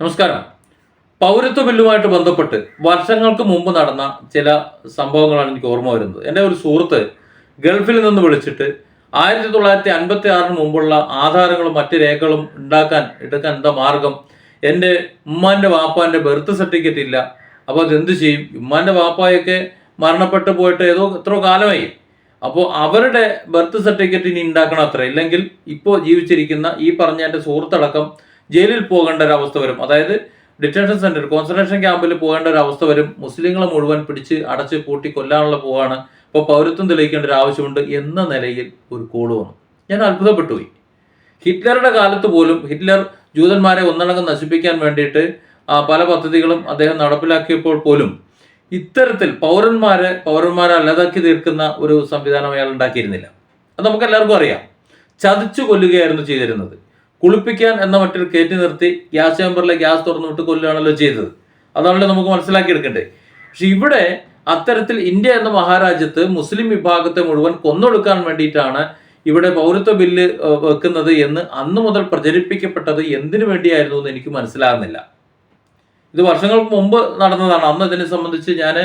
നമസ്കാരം. പൗരത്വ ബില്ലുമായിട്ട് ബന്ധപ്പെട്ട് വർഷങ്ങൾക്ക് മുമ്പ് നടന്ന ചില സംഭവങ്ങളാണ് എനിക്ക് ഓർമ്മ വരുന്നത്. എന്റെ ഒരു സുഹൃത്ത് ഗൾഫിൽ നിന്ന് വിളിച്ചിട്ട് ആയിരത്തി തൊള്ളായിരത്തി അൻപത്തി ആറിന് മുമ്പുള്ള ആധാരങ്ങളും മറ്റ് രേഖകളും ഉണ്ടാക്കാൻ എടുക്കാൻ എന്താ മാർഗം? എന്റെ ഉമ്മാന്റെ വാപ്പാന്റെ ബർത്ത് സർട്ടിഫിക്കറ്റ് ഇല്ല. അപ്പോൾ അതെന്ത് ചെയ്യും? ഉമ്മാന്റെ വാപ്പായൊക്കെ മരണപ്പെട്ടു പോയിട്ട് ഏതോ എത്രയോ കാലമായി. അപ്പോൾ അവരുടെ ബർത്ത് സർട്ടിഫിക്കറ്റ് ഇനി ഉണ്ടാക്കണം അത്ര. ഇല്ലെങ്കിൽ ഇപ്പോൾ ജീവിച്ചിരിക്കുന്ന ഈ പറഞ്ഞ എന്റെ സുഹൃത്തടക്കം ജയിലിൽ പോകേണ്ട ഒരു അവസ്ഥ വരും. അതായത് ഡിറ്റൻഷൻ സെന്റർ കോൺസെൻട്രേഷൻ ക്യാമ്പിൽ പോകേണ്ട ഒരു അവസ്ഥ വരും. മുസ്ലിങ്ങളെ മുഴുവൻ പിടിച്ച് അടച്ച് പൂട്ടി കൊല്ലാനുള്ള പോവാണ്. ഇപ്പോൾ പൗരത്വം തെളിയിക്കേണ്ട ഒരു ആവശ്യമുണ്ട് എന്ന നിലയിൽ ഒരു കോൾ വന്നു. ഞാൻ അത്ഭുതപ്പെട്ടു പോയി ഹിറ്റ്ലറുടെ കാലത്ത് പോലും ഹിറ്റ്ലർ ജൂതന്മാരെ ഒന്നടങ്കം നശിപ്പിക്കാൻ വേണ്ടിയിട്ട് പല പദ്ധതികളും അദ്ദേഹം നടപ്പിലാക്കിയപ്പോൾ പോലും ഇത്തരത്തിൽ പൗരന്മാരെ പൗരന്മാരെ അല്ലാതാക്കി തീർക്കുന്ന ഒരു സംവിധാനം അയാൾ ഉണ്ടാക്കിയിരുന്നില്ല. അത് നമുക്ക് എല്ലാവർക്കും അറിയാം. ചതിച്ചു കൊല്ലുകയായിരുന്നു ചെയ്തിരുന്നത്. കുളിപ്പിക്കാൻ എന്ന മറ്റൊരു കയറ്റി നിർത്തി ഗ്യാസ് ചേമ്പറിലെ ഗ്യാസ് തുറന്നു വിട്ട് കൊല്ലുകയാണല്ലോ ചെയ്തത്. അതാണല്ലോ നമുക്ക് മനസ്സിലാക്കിയെടുക്കണ്ടേ പക്ഷെ ഇവിടെ അത്തരത്തിൽ ഇന്ത്യ എന്ന മഹാരാജ്യത്ത് മുസ്ലിം വിഭാഗത്തെ മുഴുവൻ കൊന്നൊടുക്കാൻ വേണ്ടിയിട്ടാണ് ഇവിടെ പൗരത്വ ബില്ല് വെക്കുന്നത് എന്ന് അന്ന് മുതൽ പ്രചരിപ്പിക്കപ്പെട്ടത് എന്തിനു വേണ്ടിയായിരുന്നു എന്ന് എനിക്ക് മനസ്സിലാകുന്നില്ല. ഇത് വർഷങ്ങൾക്ക് മുമ്പ് നടന്നതാണ്. അന്ന് ഇതിനെ സംബന്ധിച്ച് ഞാൻ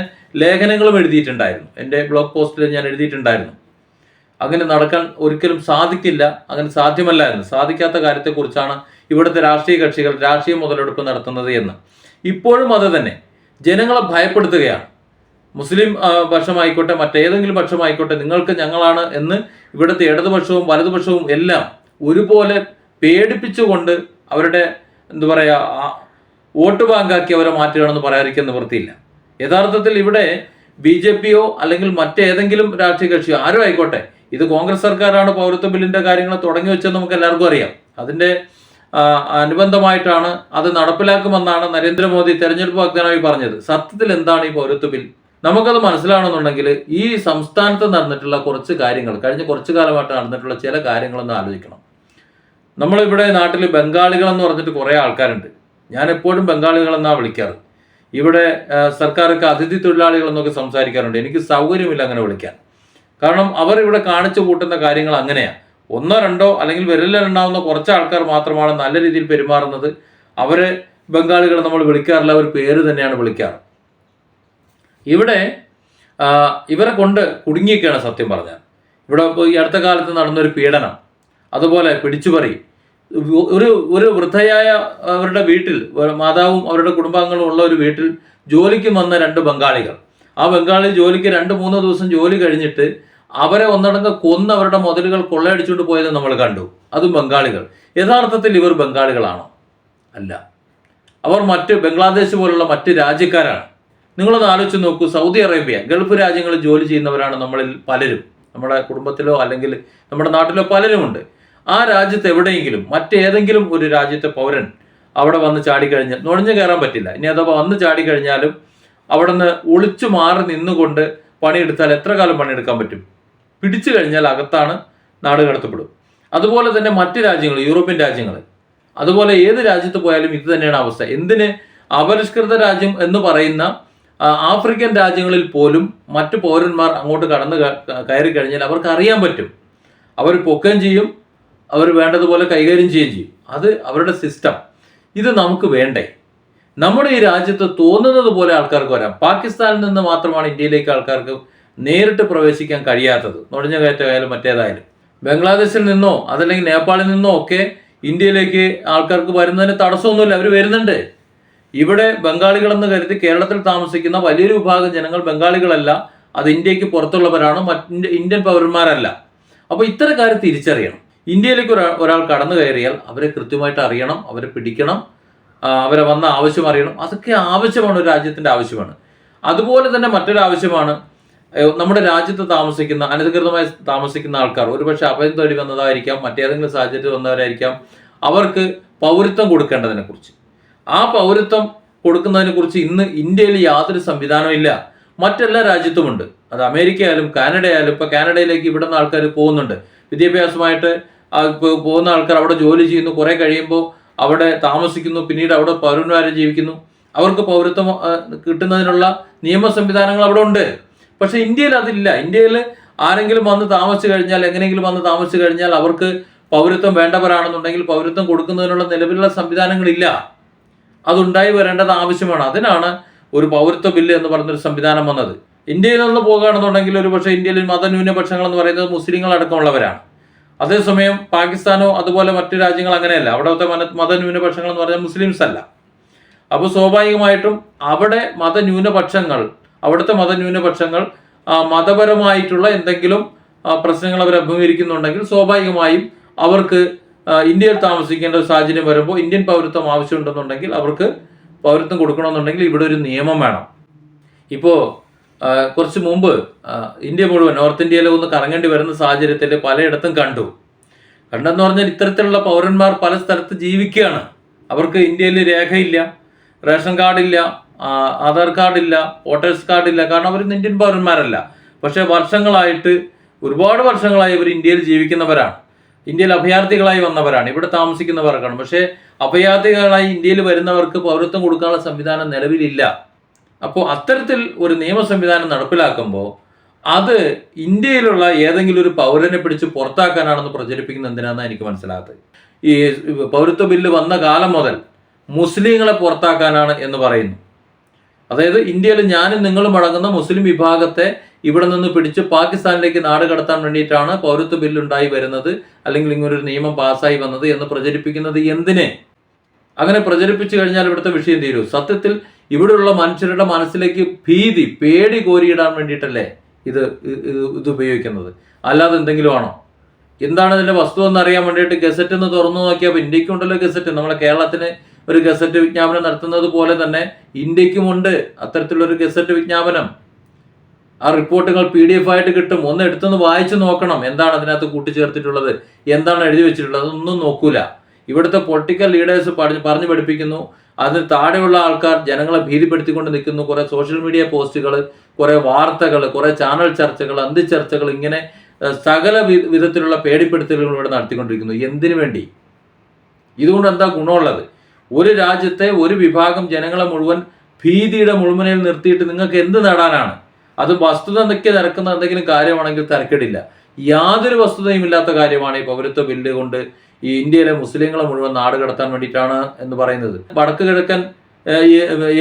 ലേഖനങ്ങളും എഴുതിയിട്ടുണ്ടായിരുന്നു. എന്റെ ബ്ലോഗ് പോസ്റ്റിൽ ഞാൻ എഴുതിയിട്ടുണ്ടായിരുന്നു. അങ്ങനെ നടക്കാൻ ഒരിക്കലും സാധിക്കില്ല. അങ്ങനെ സാധ്യമല്ലായിരുന്നു സാധിക്കാത്ത കാര്യത്തെക്കുറിച്ചാണ് ഇവിടുത്തെ രാഷ്ട്രീയ കക്ഷികൾ രാഷ്ട്രീയ മുതലെടുപ്പ് നടത്തുന്നത് എന്ന്. ഇപ്പോഴും അത് തന്നെ. ജനങ്ങളെ ഭയപ്പെടുത്തുകയാണ്. മുസ്ലിം പക്ഷമായിക്കോട്ടെ മറ്റേതെങ്കിലും പക്ഷമായിക്കോട്ടെ നിങ്ങൾക്ക് ഞങ്ങളാണ് എന്ന് ഇവിടുത്തെ ഇടതുപക്ഷവും വലതുപക്ഷവും എല്ലാം ഒരുപോലെ പേടിപ്പിച്ചുകൊണ്ട് അവരുടെ എന്താ പറയുക വോട്ട് ബാങ്കാക്കി അവരെ മാറ്റുകയാണെന്ന് പറയാതിരിക്കാൻ നിവൃത്തിയില്ല. യഥാർത്ഥത്തിൽ ഇവിടെ ബി ജെ പിയോ അല്ലെങ്കിൽ മറ്റേതെങ്കിലും രാഷ്ട്രീയ കക്ഷിയോ ആരും ആയിക്കോട്ടെ ഇത് കോൺഗ്രസ് സർക്കാരാണ് പൗരത്വ ബില്ലിന്റെ കാര്യങ്ങൾ തുടങ്ങി വെച്ചത് നമുക്ക് എല്ലാവർക്കും അറിയാം. അതിന്റെ ആ, അനുബന്ധമായിട്ടാണ് അത് നടപ്പിലാക്കുമെന്നാണ് നരേന്ദ്രമോദി തെരഞ്ഞെടുപ്പ് വാഗ്ദാനമായി പറഞ്ഞത്. സത്യത്തിൽ എന്താണ് ഈ പൗരത്വ ബിൽ? നമുക്കത് മനസ്സിലാണെന്നുണ്ടെങ്കിൽ ഈ സംസ്ഥാനത്ത് നടന്നിട്ടുള്ള കുറച്ച് കാര്യങ്ങൾ കഴിഞ്ഞ കുറച്ച് കാലമായിട്ട് നടന്നിട്ടുള്ള ചില കാര്യങ്ങളൊന്ന് ആലോചിക്കണം. നമ്മളിവിടെ നാട്ടിൽ ബംഗാളികൾ എന്ന് പറഞ്ഞിട്ട് കുറേ ആൾക്കാരുണ്ട്. ഞാൻ എപ്പോഴും ബംഗാളികൾ എന്നാണ് വിളിക്കാറ്. ഇവിടെ സർക്കാരൊക്കെ അതിഥി തൊഴിലാളികൾ എന്നൊക്കെ സംസാരിക്കാറുണ്ട്. എനിക്ക് സൗകര്യമില്ല അങ്ങനെ വിളിക്കാൻ. കാരണം അവർ ഇവിടെ കാണിച്ചു കൂട്ടുന്ന കാര്യങ്ങൾ അങ്ങനെയാണ് ഒന്നോ രണ്ടോ അല്ലെങ്കിൽ വിരലിലുണ്ടാവുന്ന കുറച്ച് ആൾക്കാർ മാത്രമാണ് നല്ല രീതിയിൽ പെരുമാറുന്നത്. അവരെ ബംഗാളികൾ നമ്മൾ വിളിക്കാറില്ല അവർ പേര് തന്നെയാണ് വിളിക്കാറ്. ഇവിടെ ഇവരെ കൊണ്ട് കുടുങ്ങിയൊക്കെയാണ് സത്യം പറഞ്ഞാൽ. ഇവിടെ ഈ അടുത്ത കാലത്ത് നടന്നൊരു പീഡനം. അതുപോലെ പിടിച്ചുപറി ഒരു ഒരു വൃദ്ധയായ അവരുടെ വീട്ടിൽ മാതാവും അവരുടെ കുടുംബാംഗങ്ങളും ഉള്ള ഒരു വീട്ടിൽ ജോലിക്ക് വന്ന രണ്ട് ബംഗാളികൾ. ആ ബംഗാളി ജോലിക്ക് രണ്ട് മൂന്ന് ദിവസം ജോലി കഴിഞ്ഞിട്ട് അവരെ ഒന്നടങ്ക് കൊന്ന് അവരുടെ മുതലുകൾ കൊള്ളയടിച്ചുകൊണ്ട് പോയത് നമ്മൾ കണ്ടു. അതും ബംഗാളികൾ. യഥാർത്ഥത്തിൽ ഇവർ ബംഗാളികളാണോ? അല്ല. അവർ മറ്റ് ബംഗ്ലാദേശ് പോലുള്ള മറ്റ് രാജ്യക്കാരാണ്. നിങ്ങളൊന്ന് ആലോചിച്ച് നോക്കൂ. സൗദി അറേബ്യ ഗൾഫ് രാജ്യങ്ങളിൽ ജോലി ചെയ്യുന്നവരാണ് നമ്മളിൽ പലരും. നമ്മുടെ കുടുംബത്തിലോ അല്ലെങ്കിൽ നമ്മുടെ നാട്ടിലോ പലരുമുണ്ട്. ആ രാജ്യത്ത് എവിടെയെങ്കിലും മറ്റേതെങ്കിലും ഒരു രാജ്യത്തെ പൗരൻ അവിടെ വന്ന് ചാടിക്കഴിഞ്ഞാൽ നുഴഞ്ഞു കയറാൻ പറ്റില്ല. ഇനി അഥവാ വന്ന് ചാടിക്കഴിഞ്ഞാലും അവിടെ നിന്ന് ഒളിച്ചു മാറി നിന്നുകൊണ്ട് പണിയെടുത്താൽ എത്ര കാലം പണിയെടുക്കാൻ പറ്റും? പിടിച്ചു കഴിഞ്ഞാൽ അകത്താണ് നാട് കടത്തപ്പെടും. അതുപോലെ തന്നെ മറ്റ് രാജ്യങ്ങൾ യൂറോപ്യൻ രാജ്യങ്ങൾ. അതുപോലെ ഏത് രാജ്യത്ത് പോയാലും ഇത് തന്നെയാണ് അവസ്ഥ. എന്തിന്? അപരിഷ്കൃത രാജ്യം എന്ന് പറയുന്ന ആഫ്രിക്കൻ രാജ്യങ്ങളിൽ പോലും മറ്റു പൗരന്മാർ അങ്ങോട്ട് കടന്ന് കയറി കഴിഞ്ഞാൽ അവർക്ക് അറിയാൻ പറ്റും. അവർ പൊക്കുകയും ചെയ്യും അവർ വേണ്ടതുപോലെ കൈകാര്യം ചെയ്യുകയും ചെയ്യും. അത് അവരുടെ സിസ്റ്റം ഇത് നമുക്ക് വേണ്ടേ? നമ്മുടെ ഈ രാജ്യത്ത് തോന്നുന്നത് പോലെ ആൾക്കാർക്ക് വരാം. പാകിസ്ഥാനിൽ നിന്ന് മാത്രമാണ് ഇന്ത്യയിലേക്ക് ആൾക്കാർക്ക് നേരിട്ട് പ്രവേശിക്കാൻ കഴിയാത്തത്. നുഴഞ്ഞ കയറ്റമായാലും മറ്റേതായാലും. ബംഗ്ലാദേശിൽ നിന്നോ അതല്ലെങ്കിൽ നേപ്പാളിൽ നിന്നോ ഒക്കെ ഇന്ത്യയിലേക്ക് ആൾക്കാർക്ക് വരുന്നതിന് തടസ്സമൊന്നുമില്ല. അവർ വരുന്നുണ്ട്. ഇവിടെ ബംഗാളികളെന്ന് കരുതി കേരളത്തിൽ താമസിക്കുന്ന വലിയൊരു വിഭാഗം ജനങ്ങൾ ബംഗാളികളല്ല. അത് ഇന്ത്യയ്ക്ക് പുറത്തുള്ളവരാണ്. മറ്റ് ഇന്ത്യൻ പൗരന്മാരല്ല. അപ്പോൾ ഇത്തരം കാര്യം തിരിച്ചറിയണം. ഇന്ത്യയിലേക്ക് ഒരാൾ ഒരാൾ കടന്നു കയറിയാൽ അവരെ കൃത്യമായിട്ട് അറിയണം അവരെ പിടിക്കണം അവരെ വന്ന ആവശ്യം അറിയണം. അതൊക്കെ ആവശ്യമാണ് ഒരു രാജ്യത്തിന്റെ ആവശ്യമാണ്. അതുപോലെ തന്നെ മറ്റൊരു ആവശ്യമാണ് നമ്മുടെ രാജ്യത്ത് താമസിക്കുന്ന അനധികൃതമായി താമസിക്കുന്ന ആൾക്കാർ ഒരുപക്ഷെ അഭയം തേടി വന്നതായിരിക്കാം മറ്റേതെങ്കിലും സാഹചര്യത്തിൽ വന്നവരായിരിക്കാം അവർക്ക് പൗരത്വം കൊടുക്കേണ്ടതിനെ കുറിച്ച് ആ പൗരത്വം കൊടുക്കുന്നതിനെ കുറിച്ച് ഇന്ന് ഇന്ത്യയിൽ യാതൊരു സംവിധാനവും ഇല്ല. മറ്റെല്ലാ രാജ്യത്തുമുണ്ട്. അത് അമേരിക്ക ആയാലും കാനഡ ആയാലും ഇപ്പൊ കാനഡയിലേക്ക് ഇവിടെ നിന്ന് ആൾക്കാർ പോകുന്നുണ്ട്. വിദ്യാഭ്യാസമായിട്ട് പോകുന്ന ആൾക്കാർ അവിടെ ജോലി ചെയ്യുന്നു. കുറെ കഴിയുമ്പോൾ അവിടെ താമസിക്കുന്നു. പിന്നീട് അവിടെ പൗരന്മാരെ ജീവിക്കുന്നു. അവർക്ക് പൗരത്വം കിട്ടുന്നതിനുള്ള നിയമ സംവിധാനങ്ങൾ അവിടെ ഉണ്ട്. പക്ഷെ ഇന്ത്യയിൽ അതില്ല. ഇന്ത്യയിൽ ആരെങ്കിലും വന്ന് താമസിച്ചു കഴിഞ്ഞാൽ എങ്ങനെയെങ്കിലും വന്ന് താമസിച്ചു കഴിഞ്ഞാൽ അവർക്ക് പൗരത്വം വേണ്ടവരാണെന്നുണ്ടെങ്കിൽ പൗരത്വം കൊടുക്കുന്നതിനുള്ള നിലവിലുള്ള സംവിധാനങ്ങളില്ല. അതുണ്ടായി വരേണ്ടത് ആവശ്യമാണ്. അതിനാണ് ഒരു പൗരത്വ ബില്ല് എന്ന് പറഞ്ഞൊരു സംവിധാനം വന്നത്. ഇന്ത്യയിൽ നിന്ന് പോകുകയാണെന്നുണ്ടെങ്കിൽ ഒരു പക്ഷേ ഇന്ത്യയിൽ മതന്യൂനപക്ഷങ്ങൾ എന്ന് പറയുന്നത് മുസ്ലിങ്ങൾ അടക്കമുള്ളവരാണ്. അതേസമയം പാകിസ്ഥാനോ അതുപോലെ മറ്റു രാജ്യങ്ങൾ അങ്ങനെയല്ല. അവിടുത്തെ മത മതന്യൂനപക്ഷങ്ങൾ എന്ന് പറഞ്ഞാൽ മുസ്ലിംസ് അല്ല അപ്പോൾ സ്വാഭാവികമായിട്ടും അവിടെ മതന്യൂനപക്ഷങ്ങൾ അവിടുത്തെ മതന്യൂനപക്ഷങ്ങൾ മതപരമായിട്ടുള്ള എന്തെങ്കിലും പ്രശ്നങ്ങൾ അവർ അഭിമുഖീകരിക്കുന്നുണ്ടെങ്കിൽ സ്വാഭാവികമായും അവർക്ക് ഇന്ത്യയിൽ താമസിക്കേണ്ട ഒരു സാഹചര്യം വരുമ്പോൾ ഇന്ത്യൻ പൗരത്വം ആവശ്യമുണ്ടെന്നുണ്ടെങ്കിൽ അവർക്ക് പൗരത്വം കൊടുക്കണമെന്നുണ്ടെങ്കിൽ ഇവിടെ ഒരു നിയമം വേണം. ഇപ്പോൾ കുറച്ച് മുമ്പ് ഇന്ത്യ മുഴുവൻ നോർത്ത് ഇന്ത്യയിലെ ഒന്ന് കറങ്ങേണ്ടി വരുന്ന സാഹചര്യത്തിൽ പലയിടത്തും കണ്ടു. കണ്ടെന്ന് പറഞ്ഞാൽ ഇത്തരത്തിലുള്ള പൗരന്മാർ പല സ്ഥലത്ത് ജീവിക്കുകയാണ്. അവർക്ക് ഇന്ത്യയിൽ രേഖയില്ല റേഷൻ കാർഡില്ല ആധാർ കാർഡില്ല വോട്ടേഴ്സ് കാർഡില്ല കാരണം അവർ ഇന്ത്യൻ പൗരന്മാരല്ല. പക്ഷേ വർഷങ്ങളായിട്ട് ഒരുപാട് വർഷങ്ങളായി ഇവർ ഇന്ത്യയിൽ ജീവിക്കുന്നവരാണ്. ഇന്ത്യയിൽ അഭയാർത്ഥികളായി വന്നവരാണ്. ഇവിടെ താമസിക്കുന്നവർക്കാണ്. പക്ഷേ അഭയാർത്ഥികളായി ഇന്ത്യയിൽ വരുന്നവർക്ക് പൗരത്വം കൊടുക്കാനുള്ള സംവിധാനം നിലവിലില്ല. അപ്പോൾ അത്തരത്തിൽ ഒരു നിയമ സംവിധാനം നടപ്പിലാക്കുമ്പോൾ അത് ഇന്ത്യയിലുള്ള ഏതെങ്കിലും ഒരു പൗരനെ പിടിച്ച് പുറത്താക്കാനാണെന്ന് പ്രചരിപ്പിക്കുന്ന എന്തിനാണെന്ന് എനിക്ക് മനസ്സിലാകാത്തത് ഈ പൗരത്വ ബില്ല് വന്ന കാലം മുതൽ മുസ്ലിങ്ങളെ പുറത്താക്കാനാണ് എന്ന് പറയുന്നു. അതായത് ഇന്ത്യയിൽ ഞാനും നിങ്ങളും അടങ്ങുന്ന മുസ്ലിം വിഭാഗത്തെ ഇവിടെ നിന്ന് പിടിച്ച് പാകിസ്ഥാനിലേക്ക് നാട് കടത്താൻ വേണ്ടിയിട്ടാണ് പൗരത്വ ബില്ലുണ്ടായി വരുന്നത് അല്ലെങ്കിൽ ഇങ്ങനൊരു നിയമം പാസ്സായി വന്നത് എന്ന് പ്രചരിപ്പിക്കുന്നത് എന്തിനെ? അങ്ങനെ പ്രചരിപ്പിച്ചു കഴിഞ്ഞാൽ ഇവിടുത്തെ വിഷയം തീരൂ. സത്യത്തിൽ ഇവിടെയുള്ള മനുഷ്യരുടെ മനസ്സിലേക്ക് ഭീതി പേടി കോരിയിടാൻ വേണ്ടിയിട്ടല്ലേ ഇത് ഇത് ഉപയോഗിക്കുന്നത്. അല്ലാതെ എന്തെങ്കിലും ആണോ? എന്താണ് ഇതിന്റെ വസ്തു എന്ന് അറിയാൻ വേണ്ടിയിട്ട് ഗസറ്റ് എന്ന് തുറന്നു നോക്കിയപ്പോൾ ഇന്ത്യക്കുണ്ടല്ലോ ഗസറ്റ്. നമ്മുടെ കേരളത്തിന് ഒരു ഗസറ്റ് വിജ്ഞാപനം നടത്തുന്നത് പോലെ തന്നെ ഇന്ത്യക്കുമുണ്ട് അത്തരത്തിലുള്ള ഒരു ഗസറ്റ് വിജ്ഞാപനം. ആ റിപ്പോർട്ടുകൾ പി ഡി എഫ് ആയിട്ട് കിട്ടും. ഒന്ന് എടുത്തൊന്ന് വായിച്ചു നോക്കണം. എന്താണ് അതിനകത്ത് കൂട്ടിച്ചേർത്തിട്ടുള്ളത്? എന്താണ് എഴുതി വെച്ചിട്ടുള്ളത്? അതൊന്നും നോക്കൂല. ഇവിടുത്തെ പൊളിറ്റിക്കൽ ലീഡേഴ്സ് പറഞ്ഞു പറഞ്ഞു പഠിപ്പിക്കുന്നു. അതിന് താഴെയുള്ള ആൾക്കാർ ജനങ്ങളെ ഭീതിപ്പെടുത്തിക്കൊണ്ട് നിൽക്കുന്നു. കുറെ സോഷ്യൽ മീഡിയ പോസ്റ്റുകൾ കുറെ വാർത്തകൾ കുറെ ചാനൽ ചർച്ചകൾ അന്തിച്ചർച്ചകൾ ഇങ്ങനെ ഏഹ്, സകല വിധത്തിലുള്ള പേടിപ്പെടുത്തലുകൾ ഇവിടെ നടത്തിക്കൊണ്ടിരിക്കുന്നു. എന്തിനു വേണ്ടി? ഇതുകൊണ്ട് എന്താ ഗുണമുള്ളത്? ഒരു രാജ്യത്തെ ഒരു വിഭാഗം ജനങ്ങളെ മുഴുവൻ ഭീതിയുടെ മുൾമുനയിൽ നിർത്തിയിട്ട് നിങ്ങൾക്ക് എന്ത് നേടാനാണ്? അത് വസ്തുത എന്തൊക്കെ തിരക്കുന്ന എന്തെങ്കിലും കാര്യമാണെങ്കിൽ തിരക്കിടില്ല. യാതൊരു വസ്തുതയും ഇല്ലാത്ത കാര്യമാണ് ഈ പൗരത്വ ബില്ല് കൊണ്ട് ഈ ഇന്ത്യയിലെ മുസ്ലിങ്ങളെ മുഴുവൻ നാട് കടത്താൻ വേണ്ടിയിട്ടാണ് എന്ന് പറയുന്നത്. വടക്ക് കിഴക്കൻ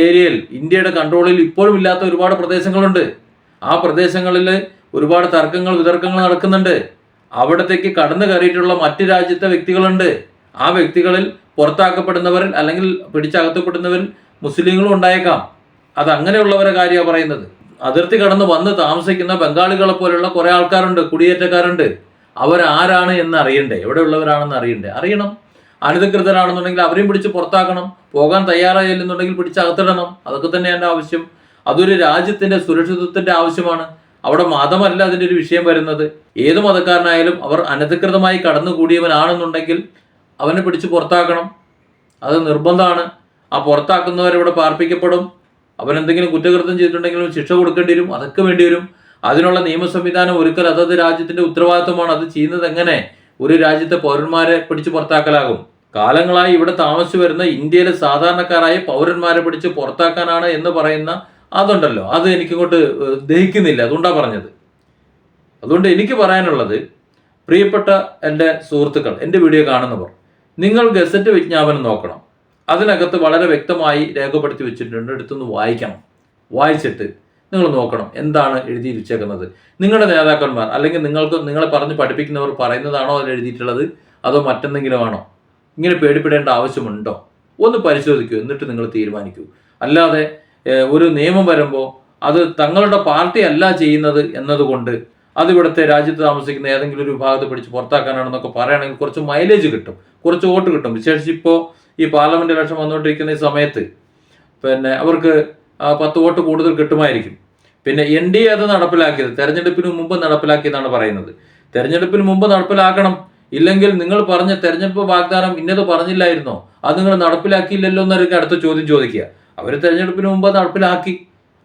ഏരിയയിൽ ഇന്ത്യയുടെ കൺട്രോളിൽ ഇപ്പോഴും ഇല്ലാത്ത ഒരുപാട് പ്രദേശങ്ങളുണ്ട്. ആ പ്രദേശങ്ങളിൽ ഒരുപാട് തർക്കങ്ങൾ വിതർക്കങ്ങൾ നടക്കുന്നുണ്ട്. അവിടത്തേക്ക് കടന്നു കയറിയിട്ടുള്ള മറ്റു രാജ്യത്തെ വ്യക്തികളുണ്ട്. ആ വ്യക്തികളിൽ പുറത്താക്കപ്പെടുന്നവരിൽ അല്ലെങ്കിൽ പിടിച്ചകത്തപ്പെടുന്നവരിൽ മുസ്ലിങ്ങളും ഉണ്ടായേക്കാം. അത് അങ്ങനെയുള്ളവരെ കാര്യമാണ് പറയുന്നത്. അതിർത്തി കടന്ന് വന്ന് താമസിക്കുന്ന ബംഗാളികളെ പോലെയുള്ള കുറെ ആൾക്കാരുണ്ട് കുടിയേറ്റക്കാരുണ്ട്. അവരാരാണ് എന്ന് അറിയണ്ടേ? എവിടെയുള്ളവരാണെന്ന് അറിയണ്ടേ? അറിയണം. അനധികൃതരാണെന്നുണ്ടെങ്കിൽ അവരെയും പിടിച്ച് പുറത്താക്കണം. പോകാൻ തയ്യാറായില്ലെന്നുണ്ടെങ്കിൽ പിടിച്ച് അകത്തിടണം അതൊക്കെ തന്നെ എന്റെ ആവശ്യം. അതൊരു രാജ്യത്തിന്റെ സുരക്ഷിതത്വത്തിന്റെ ആവശ്യമാണ്. അവിടെ മതമല്ല അതിന്റെ ഒരു വിഷയം വരുന്നത്. ഏത് മതക്കാരനായാലും അവർ അനധികൃതമായി കടന്നുകൂടിയവനാണെന്നുണ്ടെങ്കിൽ അവനെ പിടിച്ച് പുറത്താക്കണം. അത് നിർബന്ധമാണ്. ആ പുറത്താക്കുന്നവരവിടെ പാർപ്പിക്കപ്പെടും. അവൻ എന്തെങ്കിലും കുറ്റകൃത്യം ചെയ്തിട്ടുണ്ടെങ്കിലും ശിക്ഷ കൊടുക്കേണ്ടി വരും. അതൊക്കെ വേണ്ടി വരും. അതിനുള്ള നിയമ സംവിധാനം ഒരുക്കൽ അതത് രാജ്യത്തിന്റെ ഉത്തരവാദിത്വമാണ്. അത് ചെയ്യുന്നത് എങ്ങനെ? ഒരു രാജ്യത്തെ പൗരന്മാരെ പിടിച്ച് പുറത്താക്കലാകും. കാലങ്ങളായി ഇവിടെ താമസിച്ചു വരുന്ന ഇന്ത്യയിലെ സാധാരണക്കാരായ പൗരന്മാരെ പിടിച്ച് പുറത്താക്കാനാണ് എന്ന് പറയുന്ന അതുണ്ടല്ലോ. അത് എനിക്കിങ്ങോട്ട് ദഹിക്കുന്നില്ല. അതുകൊണ്ടാണ് പറഞ്ഞത്. അതുകൊണ്ട് എനിക്ക് പറയാനുള്ളത് പ്രിയപ്പെട്ട എന്റെ സുഹൃത്തുക്കൾ എന്റെ വീഡിയോ കാണുന്നവർ നിങ്ങൾ ഗസറ്റ് വിജ്ഞാപനം നോക്കണം. അതിനകത്ത് വളരെ വ്യക്തമായി രേഖപ്പെടുത്തി വെച്ചിട്ടുണ്ട്. എടുത്തൊന്ന് വായിക്കണം. വായിച്ചിട്ട് നിങ്ങൾ നോക്കണം എന്താണ് എഴുതി വെച്ചേക്കുന്നത് നിങ്ങളുടെ നേതാക്കന്മാർ അല്ലെങ്കിൽ നിങ്ങൾക്ക് നിങ്ങളെ പറഞ്ഞ് പഠിപ്പിക്കുന്നവർ പറയുന്നതാണോ അതിൽ എഴുതിയിട്ടുള്ളത്? അതോ മറ്റെന്തെങ്കിലും ആണോ ഇങ്ങനെ പേടിപ്പെടേണ്ട ആവശ്യമുണ്ടോ? ഒന്ന് പരിശോധിക്കൂ. എന്നിട്ട് നിങ്ങൾ തീരുമാനിക്കൂ. അല്ലാതെ ഒരു നിയമം വരുമ്പോൾ അത് തങ്ങളുടെ പാർട്ടി അല്ല ചെയ്യുന്നത് എന്നതുകൊണ്ട് അത് ഇവിടുത്തെ രാജ്യത്ത് താമസിക്കുന്ന ഏതെങ്കിലും ഒരു വിഭാഗത്തെ പിടിച്ച് പുറത്താക്കാനാണെന്നൊക്കെ പറയുകയാണെങ്കിൽ കുറച്ച് മൈലേജ് കിട്ടും. കുറച്ച് വോട്ട് കിട്ടും. വിശേഷിച്ച് ഇപ്പോൾ ഈ പാർലമെന്റ് ഇലക്ഷൻ വന്നുകൊണ്ടിരിക്കുന്ന ഈ സമയത്ത് പിന്നെ അവർക്ക് പത്ത് വോട്ട് കൂടുതൽ കിട്ടുമായിരിക്കും. പിന്നെ എൻ ഡി എ അത് നടപ്പിലാക്കിയത് തെരഞ്ഞെടുപ്പിന് മുമ്പ് നടപ്പിലാക്കിയതാണ് പറയുന്നത്. തെരഞ്ഞെടുപ്പിന് മുമ്പ് നടപ്പിലാക്കണം. ഇല്ലെങ്കിൽ നിങ്ങൾ പറഞ്ഞ തെരഞ്ഞെടുപ്പ് വാഗ്ദാനം ഇന്നത് പറഞ്ഞില്ലായിരുന്നോ? അത് നിങ്ങൾ നടപ്പിലാക്കിയില്ലല്ലോ എന്നായിരിക്കും അടുത്ത ചോദ്യം ചോദിക്കുക. അവർ തെരഞ്ഞെടുപ്പിന് മുമ്പ് നടപ്പിലാക്കി.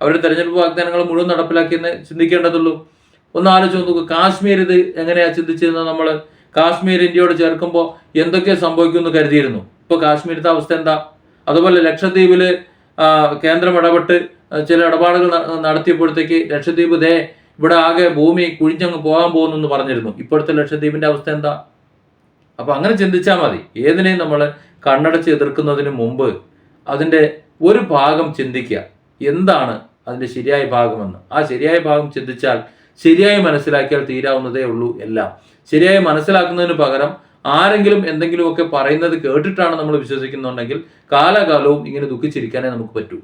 അവരുടെ തെരഞ്ഞെടുപ്പ് വാഗ്ദാനങ്ങൾ മുഴുവൻ നടപ്പിലാക്കിയെന്ന് ചിന്തിക്കേണ്ടതുള്ളൂ. ഒന്ന് ആലോചിച്ച് നോക്കുക കാശ്മീർ ഇത് എങ്ങനെയാ ചിന്തിച്ചിരുന്നത് നമ്മൾ കാശ്മീർ ഇന്ത്യയോട് ചേർക്കുമ്പോൾ എന്തൊക്കെ സംഭവിക്കുമെന്ന് കരുതിയിരുന്നു. ഇപ്പോൾ കാശ്മീരത്തെ അവസ്ഥ എന്താ? അതുപോലെ ലക്ഷദ്വീപിൽ കേന്ദ്രം ഇടപെട്ട് ചില ഇടപാടുകൾ നടത്തിയപ്പോഴത്തേക്ക് ലക്ഷദ്വീപ് ദേ ഇവിടെ ആകെ ഭൂമി കുഴിഞ്ഞങ്ങ് പോകാൻ പോകുന്നു എന്ന് പറഞ്ഞിരുന്നു. ഇപ്പോഴത്തെ ലക്ഷദ്വീപിന്റെ അവസ്ഥ എന്താ? അപ്പോൾ അങ്ങനെ ചിന്തിച്ചാൽ മതി. ഏതിനെയും നമ്മൾ കണ്ണടച്ച് എതിർക്കുന്നതിന് മുമ്പ് അതിന്റെ ഒരു ഭാഗം ചിന്തിക്കുക. എന്താണ് അതിന്റെ ശരിയായ ഭാഗമെന്ന്? ആ ശരിയായ ഭാഗം ചിന്തിച്ചാൽ ശരിയായി മനസ്സിലാക്കിയാൽ തീരാവുന്നതേ ഉള്ളൂ എല്ലാം. ശരിയായി മനസ്സിലാക്കുന്നതിന് പകരം ആരെങ്കിലും എന്തെങ്കിലുമൊക്കെ പറയുന്നത് കേട്ടിട്ടാണ് നമ്മൾ വിശ്വസിക്കുന്നുണ്ടെങ്കിൽ കാലാകാലവും ഇങ്ങനെ ദുഃഖിച്ചിരിക്കാനേ നമുക്ക് പറ്റൂ.